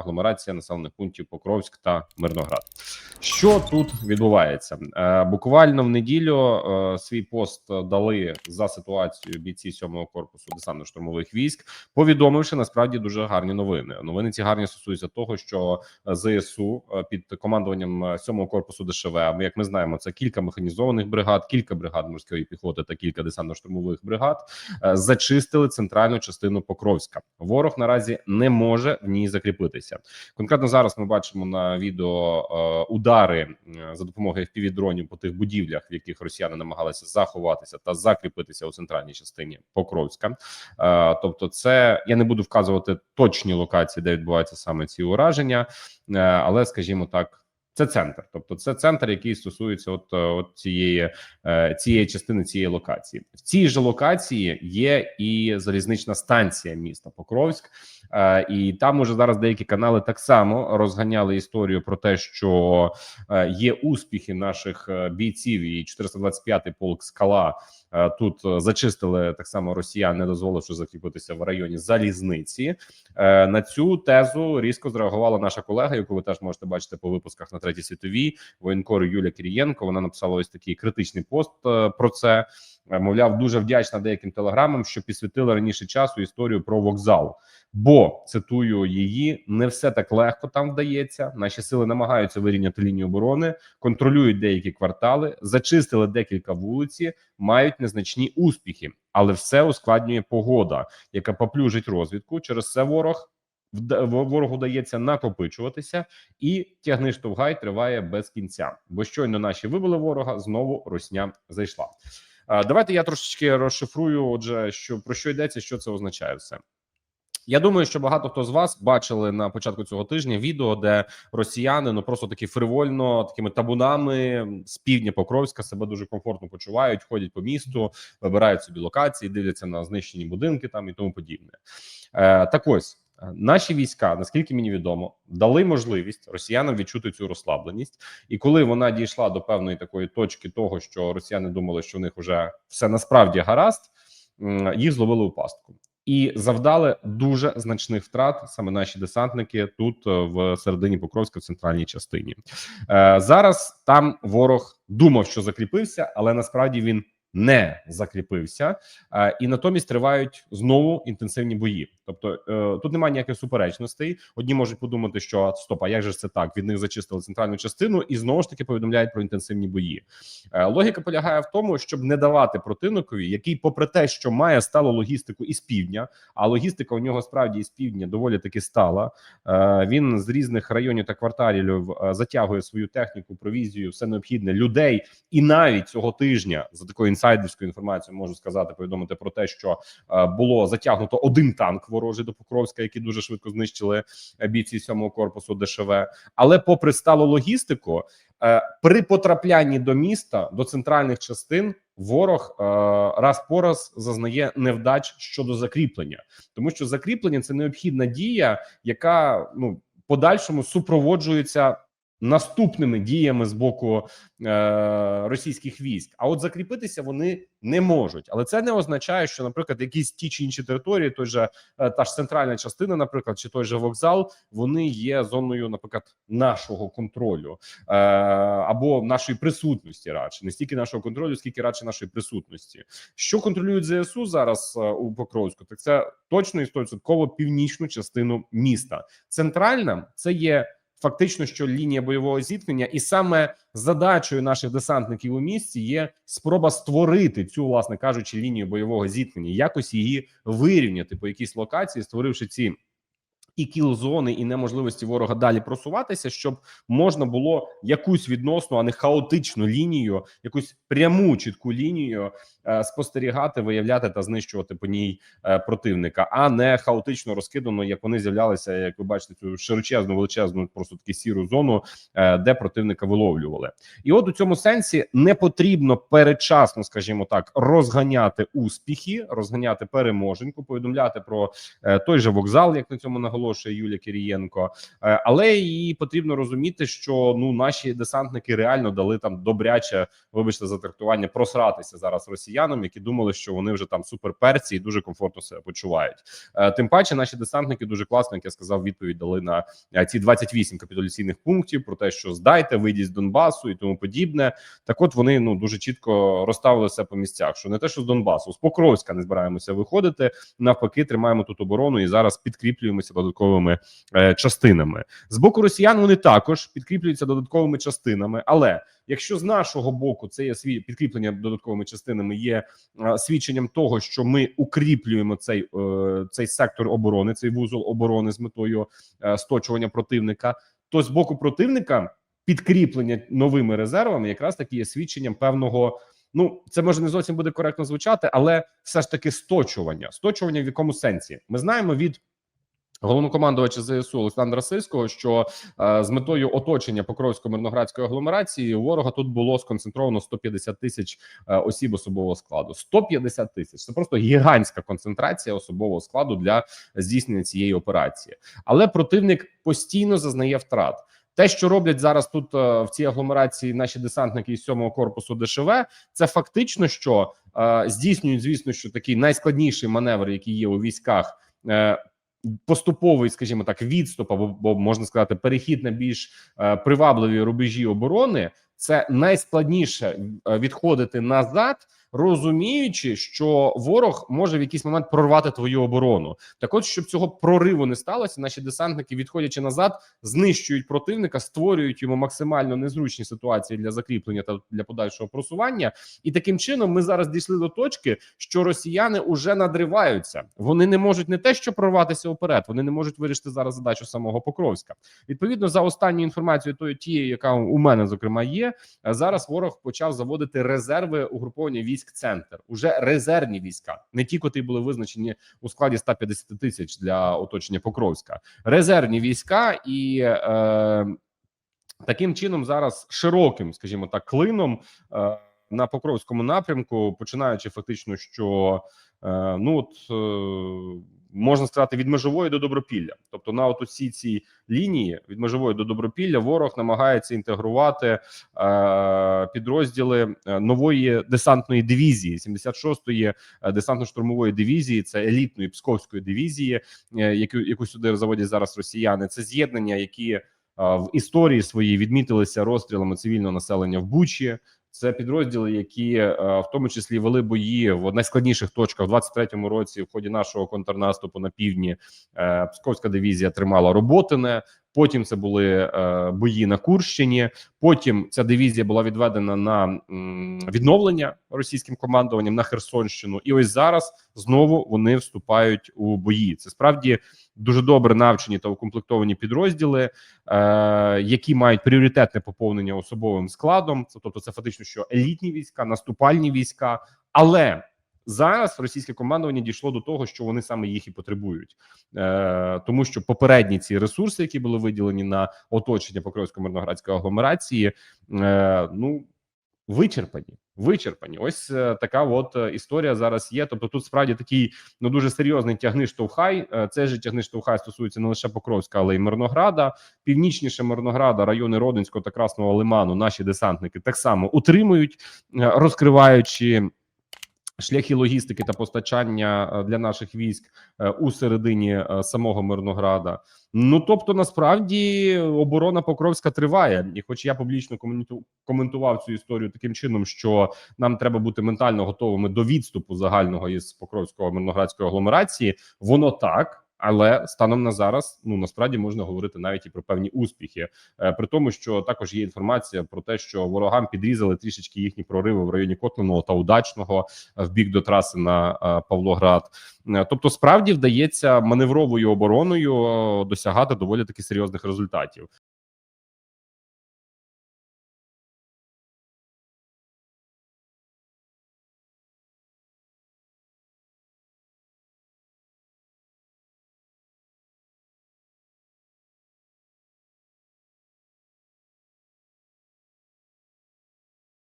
агломерація населених пунктів Покровськ та Мирноград. Що тут відбувається? Е, буквально в неділю е, свій пост дали за ситуацію бійці 7-го корпусу десантно-штурмових військ, повідомивши насправді дуже гарні новини. Новини ці гарні стосуються того, що ЗСУ е, під командуванням 7-го корпусу ДШВ, як ми знаємо, це кілька механізованих бригад, кілька бригад морської піхоти та кілька десантно-штурмових бригад зачистили центральну частину Покровська. Ворог наразі не може в ній закріпитися. Конкретно зараз ми бачимо на відео е, удари е, за допомогою FPV-дронів по тих будівлях, в яких росіяни намагалися заховатися та закріпитися у центральній частині Покровська. Е, тобто, це я не буду вказувати точні локації, де відбуваються саме ці ураження, але скажімо так. Це центр, тобто це центр, який стосується от, от цієї цієї частини цієї локації. В цій же локації є і залізнична станція міста Покровськ, і там уже зараз деякі канали так само розганяли історію про те, що е, є успіхи наших е, бійців, і 425-й полк скала е, тут е, зачистили так само росіян, не дозволивши закріпитися в районі залізниці. Е, На цю тезу різко зреагувала наша колега, яку ви теж можете бачити по випусках на третій світовій воєнкор Юлія Кирієнко. Вона написала ось такий критичний пост е, про це. Е, Мовляв, дуже вдячна деяким телеграмам, що підсвітили раніше часу історію про вокзал. Бо цитую її, не все так легко там вдається. Наші сили намагаються вирівняти лінію оборони, контролюють деякі квартали, зачистили декілька вулиці, мають незначні успіхи, але все ускладнює погода, яка поплюжить розвідку. Через це ворог ворогу дається накопичуватися, і тягни штовгай триває без кінця. Бо щойно наші вибили ворога, знову росня зайшла. Давайте я трошечки розшифрую. Отже, що про що йдеться, що це означає все. Я думаю, що багато хто з вас бачили на початку цього тижня відео, де росіяни ну просто такі фривольно, такими табунами з півдня Покровська себе дуже комфортно почувають, ходять по місту, вибирають собі локації, дивляться на знищені будинки там і тому подібне. Е, так ось наші війська, наскільки мені відомо, дали можливість росіянам відчути цю розслабленість, і коли вона дійшла до певної такої точки, того що росіяни думали, що в них вже все насправді гаразд, їх зловили у пастку. І завдали дуже значних втрат саме наші десантники тут е, в середині Покровська, в центральній частині. Е, зараз там ворог думав, що закріпився, але насправді він не закріпився, е, і натомість тривають знову інтенсивні бої. Тобто е, тут немає ніяких суперечностей. Одні можуть подумати, що стоп, а як же це так? Від них зачистили центральну частину, і знову ж таки повідомляють про інтенсивні бої. Е, Логіка полягає в тому, щоб не давати противникові, який, попри те, що має сталу логістику із півдня, а логістика у нього справді із півдня доволі таки стала. Він з різних районів та кварталів затягує свою техніку, провізію, все необхідне людей, і навіть цього тижня за такою інсайдерською інформацією можу сказати, повідомити про те, що е, було затягнуто один танк ворожий до Покровська, який дуже швидко знищили е, бійці 7-го корпусу ДШВ. Але, попри сталу логістику, е, при потраплянні до міста до центральних частин. Ворог е, раз по раз зазнає невдач щодо закріплення, тому що закріплення це необхідна дія, яка ну подальшому супроводжується наступними діями з боку е, російських військ. А от закріпитися вони не можуть. Але це не означає, що, наприклад, якісь ті чи інші території, той же е, та ж центральна частина, наприклад, чи той же вокзал, вони є зоною, наприклад, нашого контролю е, або нашої присутності, радше не стільки нашого контролю, скільки радше нашої присутності. Що контролюють ЗСУ зараз е, у Покровську? Так це точно і 100% північну частину міста. Центральна це є фактично, що лінія бойового зіткнення, і саме задачею наших десантників у місті є спроба створити цю, власне кажучи, лінію бойового зіткнення, якось її вирівняти по якійсь локації, створивши ці. І кіл-зони, і неможливості ворога далі просуватися, щоб можна було якусь відносну, а не хаотичну лінію, якусь пряму чітку лінію е, спостерігати, виявляти та знищувати по ній е, противника, а не хаотично розкидано, як вони з'являлися, як ви бачите, цю широчезну, величезну, просто таки сіру зону, е, де противника виловлювали. І от у цьому сенсі не потрібно передчасно, скажімо так, розганяти успіхи, розганяти переможеньку, повідомляти про той же вокзал, як на цьому наголошують, наголошує Юлія Кирієнко. Е, Але і потрібно розуміти, що ну наші десантники реально дали там добряче, вибачте за трактування, просратися зараз росіянам, які думали, що вони вже там суперперці і дуже комфортно себе почувають. Е, Тим паче, наші десантники дуже класно, як я сказав, відповідь дали на е, ці 28 капітуляційних пунктів про те, що здайте, вийдіть з Донбасу і тому подібне. Так, от вони ну дуже чітко розставили все по місцях. Що не те, що з Донбасу, з Покровська не збираємося виходити. Навпаки, тримаємо тут оборону і зараз підкріплюємося додатковими е, частинами. З боку росіян вони також підкріплюються додатковими частинами. Але якщо з нашого боку це є свій підкріплення додатковими частинами, є е, свідченням того, що ми укріплюємо цей, е, цей сектор оборони, цей вузол оборони з метою е, сточування противника, то з боку противника підкріплення новими резервами якраз таки є свідченням певного. Ну, це може не зовсім буде коректно звучати, але все ж таки сточування. Сточування в якому сенсі? Ми знаємо від головнокомандувача ЗСУ Олександра Сирського, що е, з метою оточення Покровсько-мирноградської агломерації ворога тут було сконцентровано 150 тисяч е, осіб особового складу. 150 тисяч це просто гігантська концентрація особового складу для здійснення цієї операції. Але противник постійно зазнає втрат. Те, що роблять зараз тут е, в цій агломерації наші десантники із 7-го корпусу ДШВ, це фактично, що е, здійснюють, звісно, що такий найскладніший маневр, який є у військах. Поступовий, скажімо так, відступ або, або можна сказати, перехід на більш е, привабливі рубежі оборони. Це найскладніше е, відходити назад, розуміючи, що ворог може в якийсь момент прорвати твою оборону. Так, от щоб цього прориву не сталося, наші десантники, відходячи назад, знищують противника, створюють йому максимально незручні ситуації для закріплення та для подальшого просування. І таким чином ми зараз дійшли до точки, що росіяни уже надриваються. Вони не можуть не те, що прорватися вперед, вони не можуть вирішити зараз задачу самого Покровська. Відповідно, за останньою інформацією, тою тією, яка у мене зокрема є, е, зараз ворог почав заводити резерви угруповання військ центр. Уже резервні війська, не ті, котрі були визначені у складі 150 тисяч для оточення Покровська, резервні війська і. Е, Таким чином, зараз широким, скажімо так, клином е, на Покровському напрямку, починаючи фактично, що е, ну от можна сказати, від межової до добропілля, тобто на от усі ці лінії від межової до добропілля, ворог намагається інтегрувати е, підрозділи е, нової десантної дивізії, 76-ї е, десантно-штурмової дивізії, це елітної псковської дивізії, е, яку яку сюди заводять зараз росіяни. Це з'єднання, які е, в історії своїй відмітилися розстрілами цивільного населення в Бучі. Це підрозділи, які е, в тому числі вели бої в найскладніших точках в 23-му році. В ході нашого контрнаступу на півдні е, Псковська дивізія тримала Роботине. Потім це були е, бої на Курщині. Потім ця дивізія була відведена на відновлення російським командуванням на Херсонщину. І ось зараз знову вони вступають у бої. Це справді дуже добре навчені та укомплектовані підрозділи, е, які мають пріоритетне поповнення особовим складом. Тобто, це фактично, що елітні війська, наступальні війська, але Зараз російське командування дійшло до того, що вони саме їх і потребують, е, тому що попередні ці ресурси, які були виділені на оточення Покровсько-мирноградської агломерації, е, ну вичерпані. Вичерпані, ось е, така от е, історія зараз є. Тобто, тут справді такий ну дуже серйозний тягни штовхай. Це Цей же тягни штовхай стосується не лише Покровська, але й Мирнограда. Північніше Мирнограда, райони Родинського та Красного Лиману. Наші десантники так само утримують, е, розкриваючи шляхи логістики та постачання е, для наших військ е, у середині е, самого Мирнограда. Ну тобто, насправді оборона Покровська триває, і, хоч я публічно коменту- коментував цю історію таким чином, що нам треба бути ментально готовими до відступу загального із Покровського мирноградської агломерації, воно так. Але станом на зараз, ну насправді можна говорити навіть і про певні успіхи, е, при тому, що також є інформація про те, що ворогам підрізали трішечки їхні прориви в районі Котленого та Удачного е, в бік до траси на е, Павлоград. Тобто, справді вдається маневровою обороною досягати доволі таки серйозних результатів.